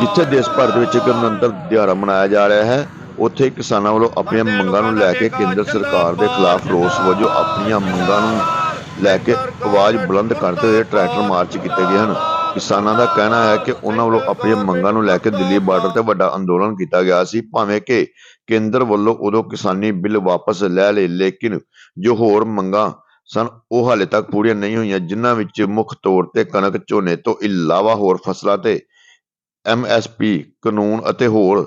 ਜਿੱਥੇ ਦੇਸ਼ ਭਰ ਦੇ ਵਿੱਚ ਗਣਤੰਤਰ ਦਿਹਾੜਾ ਮਨਾਇਆ ਜਾ ਰਿਹਾ ਹੈ, ਉੱਥੇ ਕਿਸਾਨਾਂ ਵੱਲੋਂ ਆਪਣੀਆਂ ਮੰਗਾਂ ਨੂੰ ਲੈ ਕੇ ਕੇਂਦਰ ਸਰਕਾਰ ਦੇ ਖਿਲਾਫ ਰੋਸ ਵਜੋਂ ਆਪਣੀਆਂ ਮੰਗਾਂ ਨੂੰ ਲੈ ਕੇ ਆਵਾਜ਼ ਬੁਲੰਦ ਕਰਦੇ ਹੋਏ ਟਰੈਕਟਰ ਮਾਰਚ ਕੀਤੇ ਗਏ ਹਨ। ਕਿਸਾਨਾਂ ਦਾ ਕਹਿਣਾ ਹੈ ਕਿ ਉਹਨਾਂ ਵੱਲੋਂ ਆਪਣੀਆਂ ਮੰਗਾਂ ਨੂੰ ਲੈ ਕੇ ਦਿੱਲੀ ਬਾਰਡਰ ਤੇ ਵੱਡਾ ਅੰਦੋਲਨ ਕੀਤਾ ਗਿਆ ਸੀ, ਭਾਵੇਂ ਕਿ ਕੇਂਦਰ ਵੱਲੋਂ ਉਦੋਂ ਕਿਸਾਨੀ ਬਿੱਲ ਵਾਪਸ ਲੈ ਲਏ, ਲੇਕਿਨ ਜੋ ਹੋਰ ਮੰਗਾਂ ਸਨ, ਉਹ ਹਾਲੇ ਤੱਕ ਪੂਰੀਆਂ ਨਹੀਂ ਹੋਈਆਂ, ਜਿਨ੍ਹਾਂ ਵਿੱਚ ਮੁੱਖ ਤੌਰ ਤੇ ਕਣਕ, ਝੋਨੇ ਤੋਂ ਇਲਾਵਾ ਹੋਰ ਫਸਲਾਂ ਤੇ ਐਮ ਐਸ ਪੀ, ਕਾਨੂੰਨ ਅਤੇ ਹੋਰ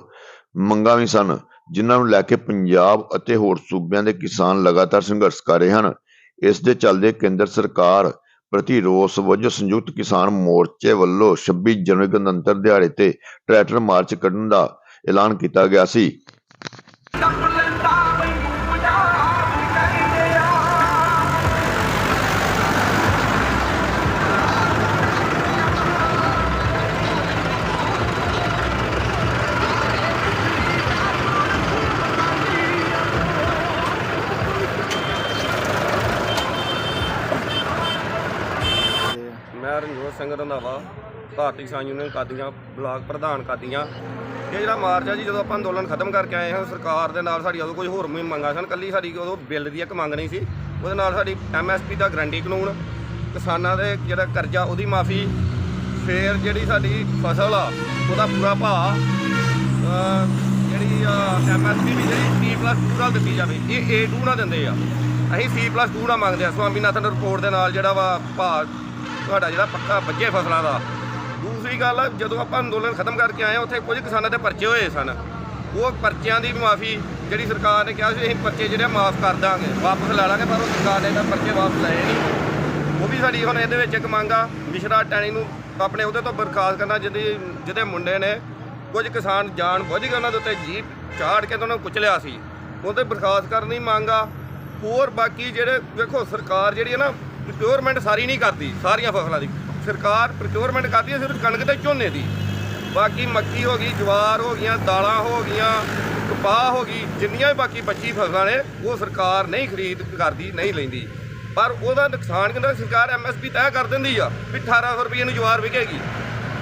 ਮੰਗਾਂ ਵੀ ਸਨ, ਜਿਨ੍ਹਾਂ ਨੂੰ ਲੈ ਕੇ ਪੰਜਾਬ ਅਤੇ ਹੋਰ ਸੂਬਿਆਂ ਦੇ ਕਿਸਾਨ ਲਗਾਤਾਰ ਸੰਘਰਸ਼ ਕਰ ਰਹੇ ਹਨ। ਇਸ ਦੇ ਚੱਲਦੇ ਕੇਂਦਰ ਸਰਕਾਰ ਪ੍ਰਤੀ ਰੋਸ ਵਜੋਂ ਸੰਯੁਕਤ ਕਿਸਾਨ ਮੋਰਚੇ ਵੱਲੋਂ 26 ਜਨਵਰੀ ਗਣਤੰਤਰ ਦਿਹਾੜੇ ਤੇ ਟਰੈਕਟਰ ਮਾਰਚ ਕੱਢਣ ਦਾ ਐਲਾਨ ਕੀਤਾ ਗਿਆ ਸੀ। ਸਿੰਘ ਰੰਧਾਵਾ ਭਾਰਤੀ ਕਿਸਾਨ ਯੂਨੀਅਨ ਕਾਦੀਆਂ, ਬਲਾਕ ਪ੍ਰਧਾਨ ਕਾਦੀਆਂ। ਇਹ ਜਿਹੜਾ ਮਾਰਚ ਆ ਜੀ, ਜਦੋਂ ਆਪਾਂ ਅੰਦੋਲਨ ਖਤਮ ਕਰਕੇ ਆਏ ਹਾਂ, ਸਰਕਾਰ ਦੇ ਨਾਲ ਸਾਡੀ ਉਦੋਂ ਕੋਈ ਹੋਰ ਵੀ ਮੰਗਾਂ ਸਨ। ਕੱਲੀ ਸਾਡੀ ਉਦੋਂ ਬਿੱਲ ਦੀ ਇੱਕ ਮੰਗ ਨਹੀਂ ਸੀ। ਉਹਦੇ ਨਾਲ ਸਾਡੀ ਐਮਐਸਪੀ ਦਾ ਗਰੰਟੀ ਕਾਨੂੰਨ, ਕਿਸਾਨਾਂ ਦੇ ਜਿਹੜਾ ਕਰਜ਼ਾ ਉਹਦੀ ਮਾਫੀ, ਫੇਰ ਜਿਹੜੀ ਸਾਡੀ ਫਸਲ ਆ, ਉਹਦਾ ਪੂਰਾ ਭਾਅ, ਅਹ, ਜਿਹੜੀ ਐਮਐਸਪੀ ਵੀ ਜਿਹੜੀ C+2 ਨਾਲ ਦਿੱਤੀ ਜਾਵੇ, ਇਹ A2 ਨਾਲ ਦਿੰਦੇ ਆ। ਅਸੀਂ C+2 ਨਾਲ ਮੰਗਦੇ ਆ। ਸਵਾਮੀਨਾਥਨ ਰਿਪੋਰਟ ਦੇ ਨਾਲ ਜਿਹੜਾ ਵਾ ਭਾਅ ਤੁਹਾਡਾ ਜਿਹੜਾ ਪੱਕਾ ਵੱਜੇ ਫਸਲਾਂ ਦਾ। ਦੂਸਰੀ ਗੱਲ, ਜਦੋਂ ਆਪਾਂ ਅੰਦੋਲਨ ਖਤਮ ਕਰਕੇ ਆਏ ਆ ਉੱਥੇ ਕੁਝ ਕਿਸਾਨਾਂ ਦੇ ਪਰਚੇ ਹੋਏ ਸਨ। ਉਹ ਪਰਚਿਆਂ ਦੀ ਵੀ ਮਾਫੀ ਜਿਹੜੀ ਸਰਕਾਰ ਨੇ ਕਿਹਾ ਸੀ, ਅਸੀਂ ਪਰਚੇ ਜਿਹੜੇ ਮਾਫ ਕਰ ਦਾਂਗੇ। ਵਾਪਸ ਲੈ ਲਾਂਗੇ, ਪਰ ਉਹ ਸਰਕਾਰ ਨੇ ਤਾਂ ਪਰਚੇ ਵਾਪਸ ਲਏ ਨਹੀਂ। ਉਹ ਵੀ ਸਾਡੀ ਹੁਣ ਇਹਦੇ ਵਿੱਚ ਇੱਕ ਮੰਗ ਆ, ਮਿਸ਼ਰਾ ਟੈਣੀ ਨੂੰ ਆਪਣੇ ਉਹਦੇ ਤੋਂ ਬਰਖਾਸਤ ਕਰਨਾ, ਜਿਹਦੇ ਜਿਹਦੇ ਮੁੰਡੇ ਨੇ ਕੁਝ ਕਿਸਾਨ ਜਾਣ ਬੁੱਝ ਕੇ ਉਹਨਾਂ ਦੇ ਉੱਤੇ ਜੀਪ ਚਾੜ ਕੇ ਤੇ ਉਹਨਾਂ ਨੂੰ ਕੁਚਲਿਆ ਸੀ। ਉਹਦੇ ਬਰਖਾਸਤ ਕਰਨ ਦੀ ਮੰਗ ਆ। ਹੋਰ ਬਾਕੀ ਜਿਹੜੇ, ਵੇਖੋ, ਸਰਕਾਰ ਜਿਹੜੀ ਹੈ ਨਾ ਪ੍ਰੋਕਿਉਰਮੈਂਟ ਸਾਰੀ ਨਹੀਂ ਕਰਦੀ, ਸਾਰੀਆਂ ਫਸਲਾਂ ਦੀ। ਸਰਕਾਰ ਪ੍ਰੋਕਿਉਰਮੈਂਟ ਕਰਦੀ ਹੈ, ਸਿਰਫ ਕਣਕ ਤੇ ਝੋਨੇ ਦੀ। ਬਾਕੀ ਮੱਕੀ ਹੋ ਗਈ, ਜਵਾਰ ਹੋ ਗਈਆਂ, ਦਾਲਾਂ ਹੋ ਗਈਆਂ, ਕਪਾਹ ਹੋ ਗਈ, ਜਿੰਨੀਆਂ ਵੀ ਬਾਕੀ 25 ਫਸਲਾਂ ਨੇ, ਉਹ ਸਰਕਾਰ ਨਹੀਂ ਖਰੀਦ ਕਰਦੀ, ਨਹੀਂ ਲੈਂਦੀ। ਪਰ ਉਹਦਾ ਨੁਕਸਾਨ ਕਹਿੰਦਾ ਸਰਕਾਰ ਐਮਐਸਪੀ ਤੈਅ ਕਰ ਦਿੰਦੀ ਆ ਵੀ 1800 ਰੁਪਏ ਨੂੰ ਜਵਾਰ ਵਿਕੇਗੀ।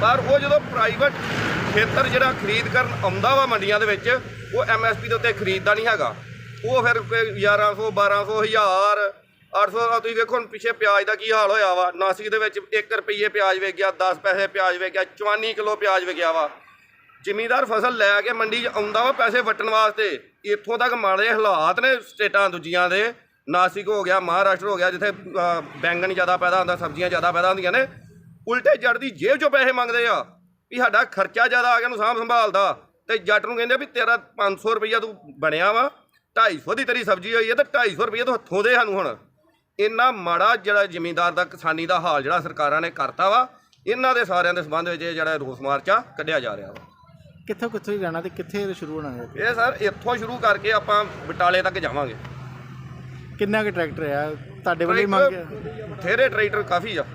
ਪਰ ਉਹ ਜਦੋਂ ਪ੍ਰਾਈਵੇਟ ਖੇਤਰ ਜਿਹੜਾ ਖਰੀਦ ਕਰਨ ਆਉਂਦਾ ਵਾ ਮੰਡੀਆਂ ਦੇ ਵਿੱਚ, ਉਹ ਐਮਐਸਪੀ ਦੇ ਉੱਤੇ ਖਰੀਦਦਾ ਨਹੀਂ ਹੈਗਾ। ਉਹ ਫਿਰ ਕੋਈ 1100 1200 1000 800 ਦਾ ਤੁਸੀਂ ਵੇਖੋ ਹੁਣ ਪਿੱਛੇ ਪਿਆਜ਼ ਦਾ ਕੀ ਹਾਲ ਹੋਇਆ ਵਾ? ਨਾਸਿਕ ਦੇ ਵਿੱਚ 1 ਰੁਪਏ ਪਿਆਜ਼ ਵੇਚ ਗਿਆ 10 ਪੈਸੇ ਪਿਆਜ਼ ਵੇਚ ਗਿਆ 54 ਕਿਲੋ ਪਿਆਜ਼ ਵਿਕਿਆ ਵਾ। ਜ਼ਿਮੀਦਾਰ ਫਸਲ ਲੈ ਕੇ ਮੰਡੀ 'ਚ ਆਉਂਦਾ ਵਾ ਪੈਸੇ ਵਟਣ ਵਾਸਤੇ। ਇੱਥੋਂ ਤੱਕ ਮਾੜੇ ਹਾਲਾਤ ਨੇ ਸਟੇਟਾਂ ਦੂਜੀਆਂ ਦੇ। ਨਾਸਿਕ ਹੋ ਗਿਆ, ਮਹਾਰਾਸ਼ਟਰ ਹੋ ਗਿਆ, ਜਿੱਥੇ ਬੈਂਗਣ ਜ਼ਿਆਦਾ ਪੈਦਾ ਹੁੰਦਾ, ਸਬਜ਼ੀਆਂ ਜ਼ਿਆਦਾ ਪੈਦਾ ਹੁੰਦੀਆਂ ਨੇ। ਉਲਟੇ ਜੱਟ ਦੀ ਜੇਬ 'ਚੋਂ ਪੈਸੇ ਮੰਗਦੇ ਆ ਵੀ ਸਾਡਾ ਖਰਚਾ ਜ਼ਿਆਦਾ ਆ ਗਿਆ ਨੂੰ ਸਾਂਭ ਸੰਭਾਲਦਾ ਤੇ ਜੱਟ ਨੂੰ ਕਹਿੰਦੇ ਵੀ ਤੇਰਾ 500 ਰੁਪਈਆ ਤੂੰ ਬਣਿਆ ਵਾ 250 ਦੀ ਤੇਰੀ ਸਬਜ਼ੀ ਹੋਈ ਹੈ ਤੇ 250 ਰੁਪਈਆ ਤੂੰ ਹੱਥੋਂ ਦੇ ਸਾਨੂੰ ਹੁਣ। ਇੰਨਾ ਮਾੜਾ ਜਿਹੜਾ ਜ਼ਮੀਂਦਾਰ ਦਾ ਕਿਸਾਨੀ ਦਾ ਹਾਲ ਜਿਹੜਾ ਸਰਕਾਰਾਂ ਨੇ ਕਰਤਾ ਵਾ ਇਹਨਾਂ ਦੇ ਸਾਰਿਆਂ ਦੇ ਸੰਬੰਧ ਵਿੱਚ ਇਹ ਜਿਹੜਾ ਰੋਸ ਮਾਰਚਾ ਕੱਢਿਆ ਜਾ ਰਿਹਾ ਵਾ। ਕਿੱਥੋਂ ਕਿੱਥੋਂ ਹੀ ਜਾਣਾ ਤੇ ਕਿੱਥੇ ਸ਼ੁਰੂ ਹੋਣਾ ਹੈ? ਇਹ ਸਰ ਇੱਥੋਂ ਸ਼ੁਰੂ ਕਰਕੇ ਆਪਾਂ ਬਟਾਲੇ ਤੱਕ ਜਾਵਾਂਗੇ। ਕਿੰਨਾ ਕੁ ਟਰੈਕਟਰ ਆ? ਤੁਹਾਡੇ ਵੱਲੋਂ ਹੀ ਮੰਗ ਥੇਰੇ ਟਰੈਕਟਰ ਕਾਫੀ ਆ।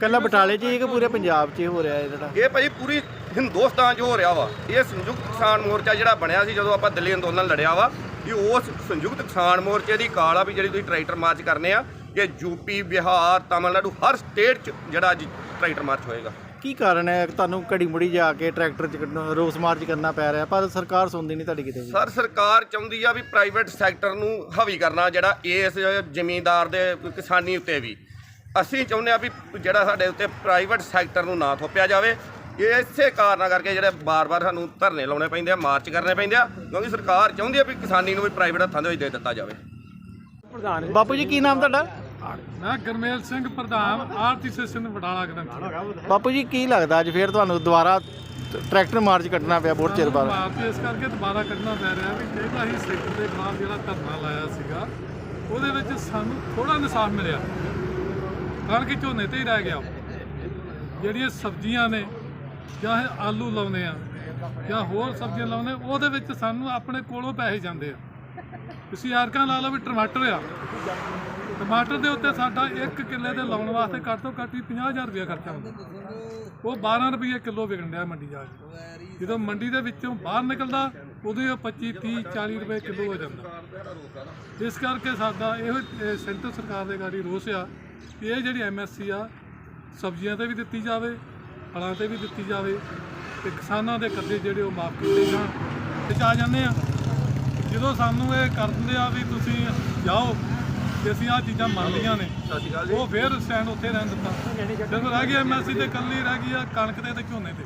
ਕੱਲਾ ਬਟਾਲੇ 'ਚ ਹੀ ਕਿ ਪੂਰੇ ਪੰਜਾਬ 'ਚ ਹੀ ਹੋ ਰਿਹਾ ਹੈ ਜਿਹੜਾ? ਇਹ ਭਾਈ ਪੂਰੀ ਹਿੰਦੁਸਤਾਨ 'ਚ ਹੋ ਰਿਹਾ ਵਾ। ਇਹ ਸੰਯੁਕਤ ਕਿਸਾਨ ਮੋਰਚਾ ਜਿਹੜਾ ਬਣਿਆ ਸੀ ਜਦੋਂ ਆਪਾਂ ਦਿੱਲੀ ਅੰਦੋਲਨ ਲੜਿਆ ਵਾ ਇਹ ਉਸ ਸੰਯੁਕਤ ਕਿਸਾਨ ਮੋਰਚੇ ਦੀ ਕਾਲ ਆ ਵੀ ਜਿਹੜੀ ਤੁਸੀਂ ਟਰੈਕਟਰ ਮਾਰਚ ਕਰਨੇ ਆ ਇਹ ਯੂਪੀ ਬਿਹਾਰ ਤਾਮਿਲਨਾਡੂ ਹਰ ਸਟੇਟ 'ਚ ਜਿਹੜਾ ਅੱਜ ਟਰੈਕਟਰ ਮਾਰਚ ਹੋਏਗਾ। ਕੀ ਕਾਰਨ ਹੈ? ਕਿ ਤੁਹਾਨੂੰ ਘੜੀ ਮੁੜੀ ਜਾ ਕੇ ਟਰੈਕਟਰ 'ਚ ਰੋਸ ਮਾਰਚ ਕਰਨਾ ਪੈ ਰਿਹਾ ਪਰ ਸਰਕਾਰ ਸੁਣਦੀ ਨਹੀਂ ਤੁਹਾਡੀ ਕਿਤੇ ਵੀ। ਸਰ ਸਰਕਾਰ ਚਾਹੁੰਦੀ ਆ ਵੀ ਪ੍ਰਾਈਵੇਟ ਸੈਕਟਰ ਨੂੰ ਹਾਵੀ ਕਰਨਾ ਜਿਹੜਾ ਇਸ ਜ਼ਮੀਂਦਾਰ ਦੇ ਕਿਸਾਨੀ ਉੱਤੇ ਵੀ। ਅਸੀਂ ਚਾਹੁੰਦੇ ਆ ਵੀ ਜਿਹੜਾ ਸਾਡੇ ਉੱਤੇ ਪ੍ਰਾਈਵੇਟ ਸੈਕਟਰ ਨੂੰ ਨਾ ਥੋਪਿਆ ਜਾਵੇ ਇਹ ਇਸੇ ਕਾਰਨਾਂ ਕਰਕੇ ਜਿਹੜੇ ਬਾਰ-ਬਾਰ ਸਾਨੂੰ ਧਰਨੇ ਲਾਉਣੇ ਪੈਂਦੇ ਆ ਮਾਰਚ ਕਰਨੇ ਪੈਂਦੇ ਆ ਕਿਉਂਕਿ ਸਰਕਾਰ ਚਾਹੁੰਦੀ ਆ ਵੀ ਕਿਸਾਨੀ ਨੂੰ ਵੀ ਪ੍ਰਾਈਵੇਟ ਹੱਥਾਂ ਦੇ ਵਿੱਚ ਦੇ ਦਿੱਤਾ ਜਾਵੇ। ਬਾਪੂ ਜੀ ਕੀ ਨਾਮ ਤੁਹਾਡਾ? ਮੈਂ ਗਰਮੇਲ ਸਿੰਘ ਪ੍ਰਧਾਨ ਆਰਤੀ ਸੈਸ਼ਨ ਬਟਾਲਾ ਗ੍ਰੰਥੀ। ਬਾਪੂ ਜੀ ਕੀ ਲੱਗਦਾ ਅੱਜ ਫੇਰ ਤੁਹਾਨੂੰ ਦੁਬਾਰਾ ਟਰੈਕਟਰ ਮਾਰਚ ਕੱਢਣਾ ਪਿਆ ਬਹੁਤ ਚਿਰ ਬਾਅਦ? ਇਸ ਕਰਕੇ ਦੁਬਾਰਾ ਕੱਢਣਾ ਪੈ ਰਿਹਾ ਵੀ ਪਹਿਲਾਂ ਹੀ ਸੈਕਟਰ ਦੇ ਖਿਲਾਫ ਜਿਹੜਾ ਧਰਨਾ ਲਾਇਆ ਸੀਗਾ ਉਹਦੇ ਵਿੱਚ ਸਾਨੂੰ ਥੋੜਾ ਇਨਸਾਫ ਮਿਲਿਆ। ਕਣਕ ਝੋਨੇ ਤੇ ਹੀ ਰਹਿ ਗਿਆ। ਜਿਹੜੀਆਂ ਸਬਜ਼ੀਆਂ ਨੇ ਜਾਂ ਇਹ ਆਲੂ ਲਾਉਂਦੇ ਆ, ਜਾਂ ਹੋਰ ਸਬਜ਼ੀਆਂ ਲਾਉਂਦੇ ਉਹਦੇ ਵਿੱਚ ਸਾਨੂੰ ਆਪਣੇ ਕੋਲੋਂ ਪੈਸੇ ਜਾਂਦੇ ਆ। ਤੁਸੀਂ ਯਾਰਕਾਂ ਲਾ ਲਓ ਵੀ ਟਮਾਟਰ ਆ। ਟਮਾਟਰ ਦੇ ਉੱਤੇ ਸਾਡਾ 1 ਕਿੱਲੇ ਦੇ ਲਾਉਣ ਵਾਸਤੇ ਘੱਟ ਤੋਂ ਘੱਟ ਹੀ 50000 ਰੁਪਏ ਖਰਚਾ ਹੁੰਦਾ। ਉਹ 12 ਰੁਪਏ ਕਿਲੋ ਵਿਕਣ ਡਿਆ ਮੰਡੀ ਜਾ ਕੇ। ਜਦੋਂ ਮੰਡੀ ਦੇ ਵਿੱਚੋਂ ਬਾਹਰ ਨਿਕਲਦਾ ਉਦੋਂ ਹੀ ਉਹ 25 30 40 ਰੁਪਏ ਕਿਲੋ ਹੋ ਜਾਂਦਾ। ਇਸ ਕਰਕੇ ਸਾਡਾ ਇਹੋ ਇਹ ਸੈਂਟਰ ਸਰਕਾਰ ਦੇ ਗਾੜੀ ਰੋਸ ਆ ਇਹ ਜਿਹੜੀ ਐਮਐਸਸੀ ਆ, ਸਬਜ਼ੀਆਂ ਤੇ ਵੀ ਦਿੱਤੀ ਜਾਵੇ ਫਲਾਂ ਤੇ ਵੀ ਦਿੱਤੀ ਜਾਵੇ ਤੇ ਕਿਸਾਨਾਂ ਦੇ ਕਰਜ਼ੇ ਜਿਹੜੇ ਉਹ ਮਾਫ ਕੀਤੇ ਜਾਣ। ਤੇ ਆ ਜਾਂਦੇ ਆ। ਜਦੋਂ ਸਾਨੂੰ ਇਹ ਕਰ ਦਿੰਦੇ ਆ ਵੀ ਤੁਸੀਂ ਜਾਓ ਤੇ ਅਸੀਂ ਆ ਚੀਜ਼ਾਂ ਮੰਨ ਲਈਆਂ ਨੇ ਉਹ ਫੇਰ ਸਟੈਂਡ ਉੱਥੇ ਰਹਿਣ ਦਿੱਤਾ। ਜਦੋਂ ਰਹਿ ਗਿਆ ਐਮਐਸਸੀ ਤੇ ਕੱਲੀ ਰਹਿ ਗਈ ਆ ਕਣਕ ਤੇ ਤੇ ਝੋਨੇ ਤੇ।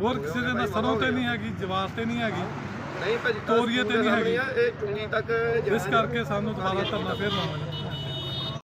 ਹੋਰ ਕਿਸੇ ਦੇ ਨਾ ਸਰੋਂ ਤੇ ਨਹੀਂ ਹੈਗੀ ਜਵਾਰ ਤੇ ਨਹੀਂ ਹੈਗੀ ਨਹੀਂ ਭਾਜੀ ਤੋਰੀਏ ਤੇ ਨਹੀਂ ਹੈਗੀ। ਇਹ ਚੁੰਗੀ ਤੱਕ ਇਸ ਕਰਕੇ ਸਾਨੂੰ ਦੁਬਾਰਾ ਧਰਨਾ ਫੇਰ ਲਾਉਣਾ